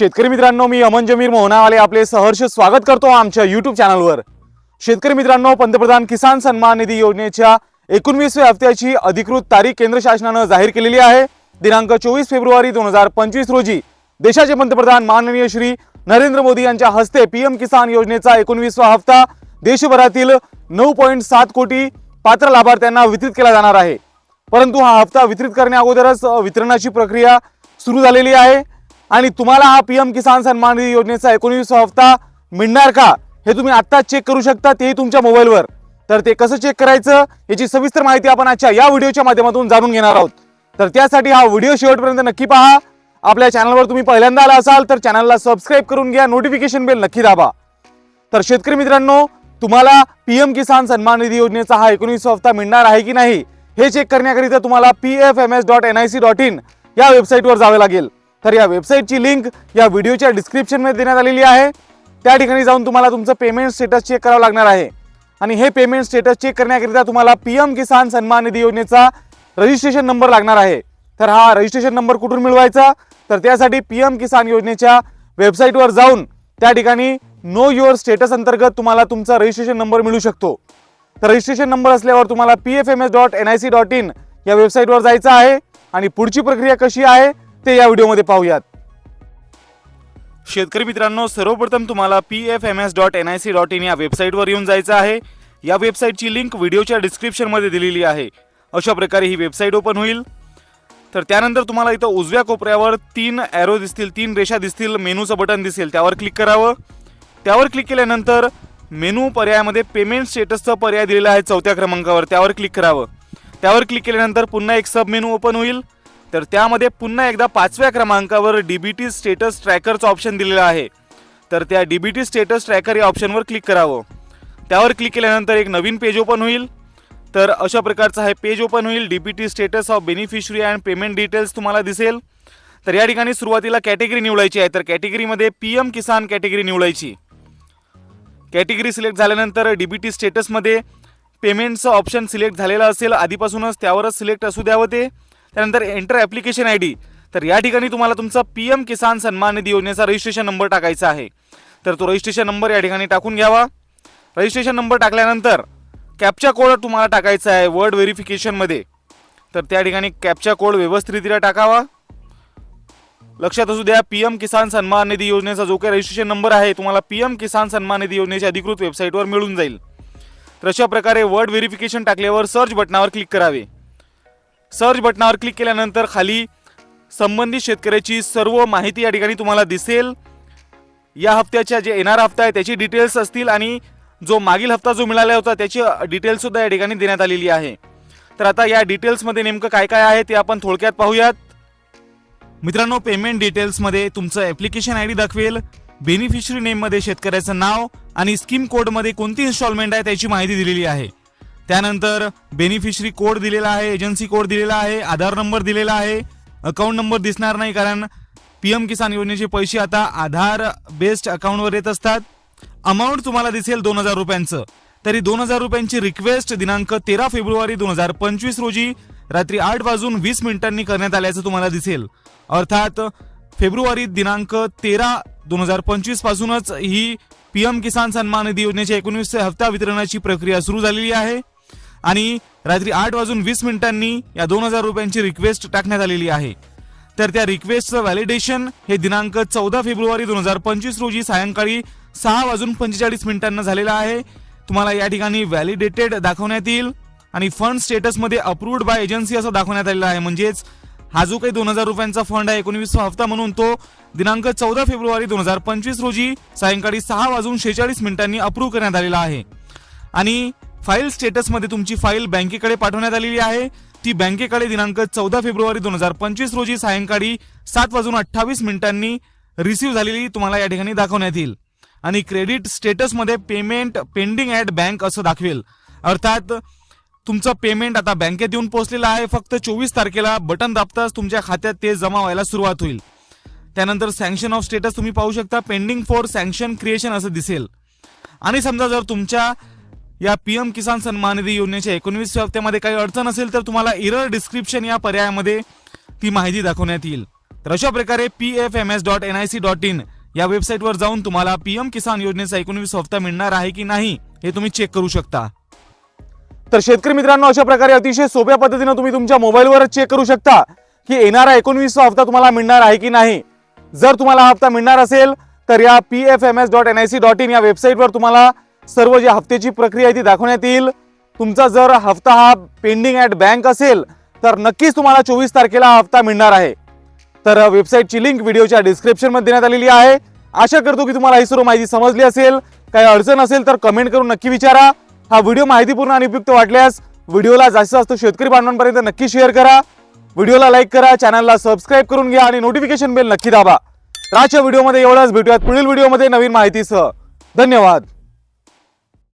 शेतकरी मित्रांनो मी अमन जमीर मोहनावाले आपले सहर्ष स्वागत करतो आमच्या युट्यूब चॅनलवर शेतकरी मित्रांनो पंतप्रधान किसान सन्मान निधी योजनेच्या एकोणवीसव्या हप्त्याची अधिकृत तारीख केंद्र शासनानं जाहीर केलेली आहे. दिनांक चोवीस फेब्रुवारी दोन हजार पंचवीस रोजी देशाचे पंतप्रधान माननीय श्री नरेंद्र मोदी यांच्या हस्ते पीएम किसान योजनेचा एकोणवीसवा हप्ता देशभरातील नऊ पॉईंट सात कोटी पात्र लाभार्थ्यांना वितरित केला जाणार आहे. परंतु हा हप्ता वितरित करण्या अगोदरच वितरणाची प्रक्रिया सुरू झालेली आहे. आणि तुम्हाला हा पी एम किसान सन्मान निधी योजनेचा एकोणवीसवा हप्ता मिळणार का? हे तुम्ही आत्ताच चेक करू शकता तेही तुमच्या मोबाईलवर. तर ते कसं चेक करायचं याची सविस्तर माहिती आपण आजच्या या व्हिडिओच्या माध्यमातून जाणून घेणार आहोत. तर त्यासाठी हा व्हिडिओ शेवटपर्यंत नक्की पहा. आपल्या चॅनलवर तुम्ही पहिल्यांदा आला असाल तर चॅनलला सबस्क्राईब करून घ्या नोटिफिकेशन बेल नक्की दाबा. तर शेतकरी मित्रांनो तुम्हाला पी एम किसान सन्मान निधी योजनेचा हा एकोणीस हप्ता मिळणार आहे की नाही हे चेक करण्याकरिता तुम्हाला P F M S dot N I C dot in या वेबसाईटवर जावे लागेल. तर या वेबसाईटची लिंक या व्हिडिओच्या डिस्क्रिप्शनमध्ये देण्यात आलेली आहे. त्या ठिकाणी जाऊन तुम्हाला तुमचं पेमेंट स्टेटस चेक करावं लागणार आहे. आणि हे पेमेंट स्टेटस चेक करण्याकरिता तुम्हाला पी एम किसान सन्मान निधी योजनेचा रजिस्ट्रेशन नंबर लागणार आहे. तर हा रजिस्ट्रेशन नंबर कुठून मिळवायचा? तर त्यासाठी पी एम किसान योजनेच्या वेबसाईटवर जाऊन त्या ठिकाणी नो युअर स्टेटस अंतर्गत तुम्हाला तुमचा रजिस्ट्रेशन नंबर मिळू शकतो. तर रजिस्ट्रेशन नंबर असल्यावर तुम्हाला P F M S dot N I C dot in या वेबसाईटवर जायचं आहे. आणि पुढची प्रक्रिया कशी आहे? ते या व्हिडिओमध्ये पाहूयात. शेतकरी मित्रांनो सर्वप्रथम तुम्हाला P F M S dot N I C dot in या वेबसाईटवर येऊन जायचं आहे. या वेबसाईटची लिंक व्हिडिओच्या डिस्क्रिप्शनमध्ये दिलेली आहे. अशा प्रकारे ही वेबसाईट ओपन होईल. तर त्यानंतर तुम्हाला इथं उजव्या कोपऱ्यावर तीन ॲरो दिसतील तीन रेषा दिसतील मेनूचं बटन दिसेल त्यावर क्लिक करावं. त्यावर क्लिक केल्यानंतर मेनू पर्यायामध्ये पेमेंट स्टेटसचा पर्याय दिलेला आहे चौथ्या क्रमांकावर त्यावर क्लिक करावं. त्यावर क्लिक केल्यानंतर पुन्हा एक सब मेनू ओपन होईल. तर त्यामध्ये पुन्हा एकदा पाचव्या क्रमांकावर डी बी टी स्टेटस ट्रॅकरचं ऑप्शन दिलेलं आहे. तर त्या D B T status tracker या ऑप्शनवर क्लिक करावं. त्यावर क्लिक केल्यानंतर एक नवीन पेज ओपन होईल. तर अशा प्रकारचं हे पेज ओपन होईल. D P T status of beneficiary and payment details तुम्हाला दिसेल. तर या ठिकाणी सुरुवातीला कॅटेगरी निवडायची आहे. तर कॅटेगरीमध्ये पी एम किसान कॅटेगरी निवडायची. कॅटेगरी सिलेक्ट झाल्यानंतर डी बी टी स्टेटसमध्ये पेमेंटचं ऑप्शन सिलेक्ट झालेलं असेल. आधीपासूनच त्यावरच सिलेक्ट असू द्यावं ते. त्यानंतर एंटर ॲप्लिकेशन आय डी तर या ठिकाणी तुम्हाला तुमचा पी एम किसान सन्मान निधी योजनेचा रजिस्ट्रेशन नंबर टाकायचा आहे. तर तो रजिस्ट्रेशन नंबर या ठिकाणी टाकून घ्यावा. रजिस्ट्रेशन नंबर टाकल्यानंतर कॅपचा कोड तुम्हाला टाकायचा आहे वर्ड व्हेरिफिकेशनमध्ये तर त्या ठिकाणी कॅपचा कोड व्यवस्थितरित्या टाकावा. लक्षात असू द्या पी एम किसान सन्मान निधी योजनेचा जो काही रजिस्ट्रेशन नंबर आहे तुम्हाला पी एम किसान सन्मान निधी योजनेच्या अधिकृत वेबसाईटवर मिळून जाईल. तर अशा प्रकारे वर्ड व्हेरिफिकेशन टाकल्यावर सर्च बटनावर क्लिक करावे. सर्च बटनावर क्लिक केल्यानंतर खाली संबंधित शेतकऱ्याची सर्व माहिती या ठिकाणी तुम्हाला दिसेल. या हप्त्याच्या जे येणारा हप्ता आहे त्याची डिटेल्स असतील आणि जो मागील हप्ता जो मिळाला होता त्याची डिटेल्ससुद्धा या ठिकाणी देण्यात आलेली आहे. तर आता या डिटेल्समध्ये नेमकं काय काय आहे ते आपण थोडक्यात पाहूयात. मित्रांनो पेमेंट डिटेल्समध्ये तुमचं ॲप्लिकेशन आय डी दाखवेल बेनिफिशरी नेममध्ये शेतकऱ्याचं नाव आणि स्कीम कोडमध्ये कोणती इन्स्टॉलमेंट आहे त्याची माहिती दिलेली आहे. त्यानंतर बेनिफिशरी कोड दिलेला आहे एजन्सी कोड दिलेला आहे आधार नंबर दिलेला आहे अकाउंट नंबर दिसणार नाही कारण पी एम किसान योजनेचे पैसे आता आधार बेस्ड अकाउंटवर येत असतात. अमाऊंट तुम्हाला दिसेल दोन हजार रुपयांचं. तरी दोन हजार रुपयांची रिक्वेस्ट दिनांक तेरा फेब्रुवारी दोन हजार पंचवीस रोजी रात्री आठ वाजून वीस मिनिटांनी करण्यात आल्याचं तुम्हाला दिसेल. अर्थात फेब्रुवारी दिनांक तेरा दोन हजार पंचवीस पासूनच ही पीएम किसान सन्मान निधी योजनेच्या एकोणवीस हप्ता वितरणाची प्रक्रिया सुरू झालेली आहे. आणि रात्री आठ वाजून वीस मिनिटांनी या दोन हजार रुपयांची रिक्वेस्ट टाकण्यात आलेली आहे. तर त्या रिक्वेस्टचं व्हॅलिडेशन हे दिनांक चौदा फेब्रुवारी दोन हजार पंचवीस रोजी सायंकाळी सहा वाजून पंचेचाळीस मिनिटांना झालेला आहे. तुम्हाला या ठिकाणी व्हॅलिडेटेड दाखवण्यात येईल आणि फंड स्टेटसमध्ये अप्रूव्ड बाय एजन्सी असं दाखवण्यात आलेलं आहे. म्हणजेच हा जो काही दोन हजार रुपयांचा फंड आहे एकोणवीसवा हप्ता म्हणून तो दिनांक चौदा फेब्रुवारी दोन हजार पंचवीस रोजी सायंकाळी सहा वाजून शेहेचाळीस मिनिटांनी अप्रूव्ह करण्यात आलेला आहे. आणि फाईल स्टेटसमध्ये तुमची फाईल बँकेकडे पाठवण्यात आलेली आहे. ती बँकेकडे दिनांक चौदा फेब्रुवारी दोन हजार पंचवीस रोजी सायंकाळी सात वाजून अठ्ठावीस मिनिटांनी रिसीव्ह झालेली तुम्हाला या ठिकाणी दाखवण्यात येईल. आणि क्रेडिट स्टेटसमध्ये पेमेंट पेंडिंग ॲट बँक असं दाखवेल. अर्थात तुमचं पेमेंट आता बँकेत येऊन पोहोचलेलं आहे. फक्त चोवीस तारखेला बटन दाबताच तुमच्या खात्यात ते जमा व्हायला सुरुवात होईल. त्यानंतर सँक्शन ऑफ स्टेटस तुम्ही पाहू शकता. पेंडिंग फॉर सँक्शन क्रिएशन असं दिसेल. आणि समजा जर तुमच्या या पीएम किसान सन्मान निधी योजनेच्या एकोणवीस हप्त्यामध्ये काही अडचण असेल तर तुम्हाला इरर डिस्क्रिप्शन या पर्यायामध्ये ती माहिती दाखवण्यात येईल. तर अशा प्रकारे P F M S dot N I C dot in या वेबसाईटवर जाऊन तुम्हाला पीएम किसान योजनेचा एकोणवीस हप्ता मिळणार आहे की नाही हे तुम्ही चेक करू शकता. तर शेतकरी मित्रांनो अशा प्रकारे अतिशय सोप्या पद्धतीनं तुम्ही तुमच्या मोबाईलवर चेक करू शकता की येणारा एकोणवीसवा हप्ता तुम्हाला मिळणार आहे की नाही. जर तुम्हाला हप्ता मिळणार असेल तर या P F M S dot N I C dot in या वेबसाईटवर तुम्हाला सर्व जी हप्त्याची प्रक्रिया आहे ती दाखवण्यात येईल. तुमचा जर हप्ता हा पेंडिंग ॲट बँक असेल तर नक्कीच तुम्हाला चोवीस तारखेला हा हप्ता मिळणार आहे. तर वेबसाईटची लिंक व्हिडिओच्या डिस्क्रिप्शनमध्ये देण्यात आलेली आहे. आशा करतो की तुम्हाला ही सर्व माहिती समजली असेल. काही अडचण असेल तर कमेंट करून नक्की विचारा. हा व्हिडिओ माहितीपूर्ण आणि उपयुक्त वाटल्यास व्हिडिओला जास्तीत जास्त शेतकरी बांधवांपर्यंत नक्की शेअर करा. व्हिडिओला लाईक करा चॅनलला सबस्क्राईब करून घ्या आणि नोटिफिकेशन बेल नक्की दाबा. राजच्या व्हिडिओमध्ये एवढंच. भेटूयात पुढील व्हिडिओमध्ये नवीन माहितीसह. धन्यवाद.